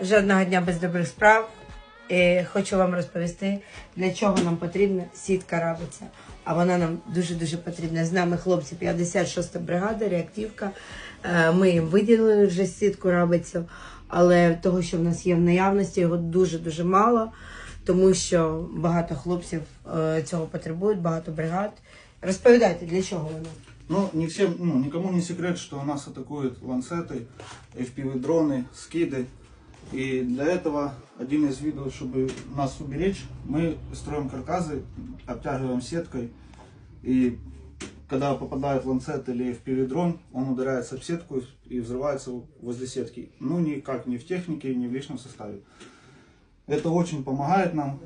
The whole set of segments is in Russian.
жодного дня без добрих справ. І хочу вам розповісти, для чого нам потрібна сітка рабиця. А вона нам дуже-дуже потрібна. З нами хлопці 56-та бригада, реактивка. Е, Ми їм виділили вже сітку рабицю, але того, що в нас є в наявності, його дуже-дуже мало, тому що багато хлопців е, цього потребують, багато бригад. Розповідайте, для чого вона? Ну, не всем, ну, никому не секрет, что нас атакуют ланцеты, FPV-дроны, скиды. И для этого один из видов, чтобы нас уберечь, мы строим каркасы, обтягиваем сеткой. И когда попадает ланцет или FPV-дрон, он ударяется в сетку и взрывается возле сетки. Ну, никак не в технике, не в личном составе. Это очень помогает нам,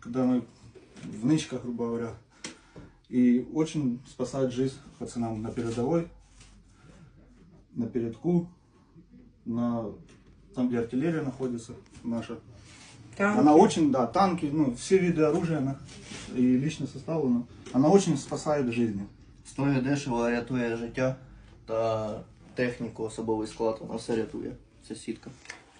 когда мы в нычках, грубо говоря, и очень спасает жизнь пацанам на передовой, на передку, на там, где артиллерия находится наша. Она очень, да, танки, ну, все виды оружия на- и личный состав, она, она очень спасает жизни. Стоїть дешево, рятує життя та техніку, особовий склад, вона все рятує. Це сітка.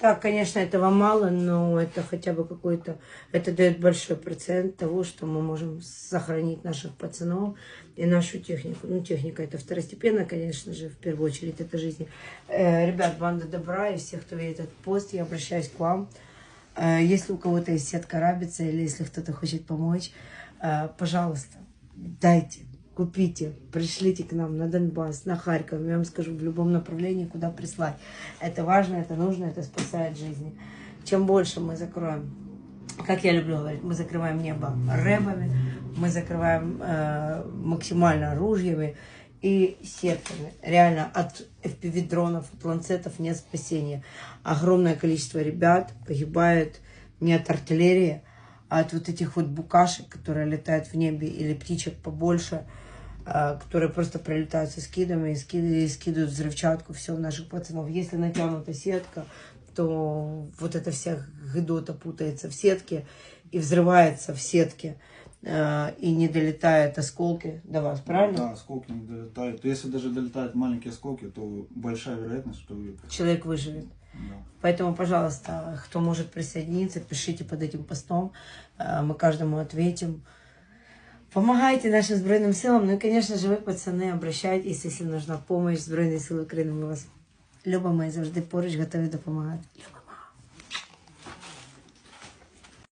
Так, конечно, этого мало, но это хотя бы какой-то, это дает большой процент того, что мы можем сохранить наших пацанов и нашу технику. Ну, техника это второстепенно, конечно же, в первую очередь это жизни. Э, ребят, банда добра и всех, кто видит этот пост, я обращаюсь к вам. Э, если у кого-то есть сетка рабица или если кто-то хочет помочь, э, пожалуйста, дайте, купите, пришлите к нам на Донбасс, на Харьков, я вам скажу, в любом направлении, куда прислать. Это важно, это нужно, это спасает жизни. Чем больше мы закроем, как я люблю говорить, мы закрываем небо рэбами, мы закрываем э, максимально ружьями и сетками. Реально от FPV-дронов, от ланцетов нет спасения. Огромное количество ребят погибает не от артиллерии, а от вот этих вот букашек, которые летают в небе, или птичек побольше, которые просто прилетают со скидами и, скид- и скидывают взрывчатку, все в наших пацанов. Если натянута сетка, то вот эта вся гидота путается в сетке и взрывается в сетке, а, и не долетают осколки до вас, правильно? Да, осколки не долетают. Если даже долетают маленькие осколки, то большая вероятность, что. Человек выживет. да. Поэтому, пожалуйста, кто может присоединиться, пишите под этим постом. Э, Мы каждому ответим. Помогайте нашим Збройным силам. Ну и, конечно же, вы, пацаны, обращайтесь, если нужна помощь. Збройні сили України, ми вас любимо і завжди поруч готові допомагати.